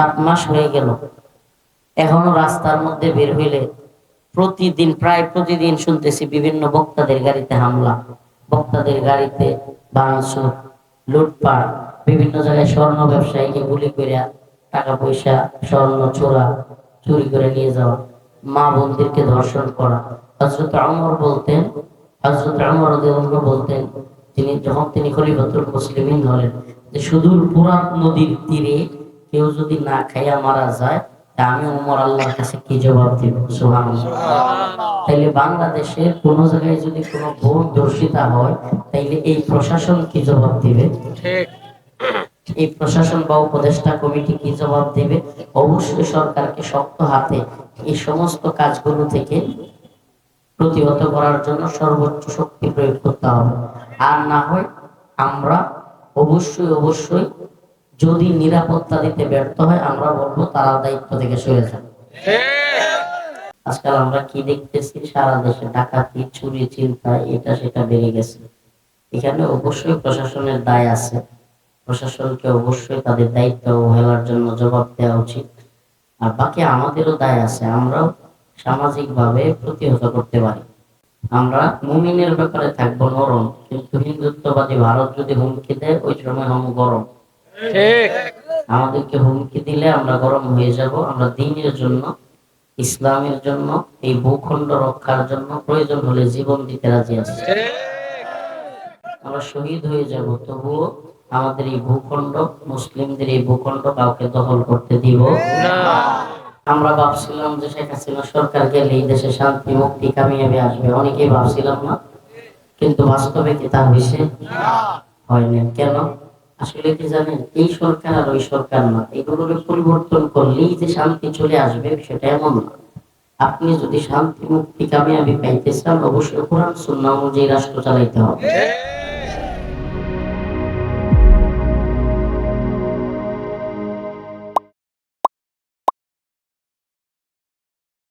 সাত মাস হয়ে গেল। এখনও রাস্তার মধ্যে বের হইলে প্রতিদিন, প্রায় প্রতিদিন শুনতেছি বিভিন্ন বক্তাদের গাড়িতে হামলা, বক্তাদের গাড়িতে ভাঙচুর লুটপাট, বিভিন্ন জায়গায় স্বর্ণ ব্যবসায়ীকে গুলি করে টাকা পয়সা স্বর্ণ চোরা চুরি করে নিয়ে যাওয়া, মা বোনদেরকে ধর্ষণ করা। হজরত আমর বলতেন হজরত আমর বলতেন, তিনি যখন তিনি খলিফাতুল মুসলিমিন হলেন, যে সুদূর পুরাত নদীর তীরে কেউ যদি না খাইয়া মারা যায় তা আমি উমর আল্লাহর কাছে কি জবাব দিব? সুবহানাল্লাহ। তাইলে বাংলাদেশের কোন জায়গায় যদি কোনো ভোট দর্শিতা হয় তাইলে এই প্রশাসন কি জবাব দিবে? ঠিক। এই প্রশাসন বা উপদেষ্টা কমিটি কি জবাব দেবে? অবশ্যই সরকারকে শক্ত হাতে এই সমস্ত কাজগুলো থেকে প্রতিহত করার জন্য সর্বোচ্চ শক্তি প্রয়োগ করতে হবে। আর না হয় আমরা অবশ্যই অবশ্যই যদি নিরাপত্তা দিতে ব্যর্থ হয়, আমরা বলব তারা দায়িত্ব থেকে সরে যাবে আজকাল আমরা কি দেখতেছি? সারা দেশে ডাকাতি, চুরি, চিন্তা, এটা সেটা বেড়ে গেছে। এখানে অবশ্যই প্রশাসনের দায় আছে। প্রশাসনকে অবশ্যই তাদের দায়িত্ব অবহেলার জন্য জবাব দেওয়া উচিত। আর বাকি আমাদেরও দায় আছে, আমরাও সামাজিকভাবে প্রতিহত করতে পারি। আমরা মুমিনের ব্যাপারে থাকব নরম, কিন্তু হিন্দুত্ববাদী ভারত যদি হুমকি দেয়, ওই সময় হম গরম। ঠিক। আমাদেরকে হুমকি দিলে আমরা গরম হয়ে যাব। আমরা দিনের জন্য ইসলামের জন্য এই ভূখণ্ড রক্ষার জন্য প্রয়োজন হলে জীবন দিতে রাজি আছি। আমরা শহীদ হয়ে যাব তবুও আমাদের এই ভূখণ্ড মুসলিমদের এই ভূখণ্ড কাউকে দখল করতে দিব। না। আমরা ভাবছিলাম যে শেখ হাসিনা সরকার গেলে এই দেশে শান্তি মুক্তি কামিয়াবি আসবে। অনেকেই ভাবছিলাম না কিন্তু বাস্তবে কি তা হয়েছে? হয়নি কেন? আসলে কি জানেন, এই সরকার আর ওই সরকার না। এগুলোকে পরিবর্তন করলেই যে শান্তি চলে আসবে সেটা এমন না। আপনি যদি শান্তি মুক্তি কামিয়াবি পাইতে চান, অবশ্যই কোরআন সুন্নাহ অনুযায়ী রাষ্ট্র চালাইতে হবে।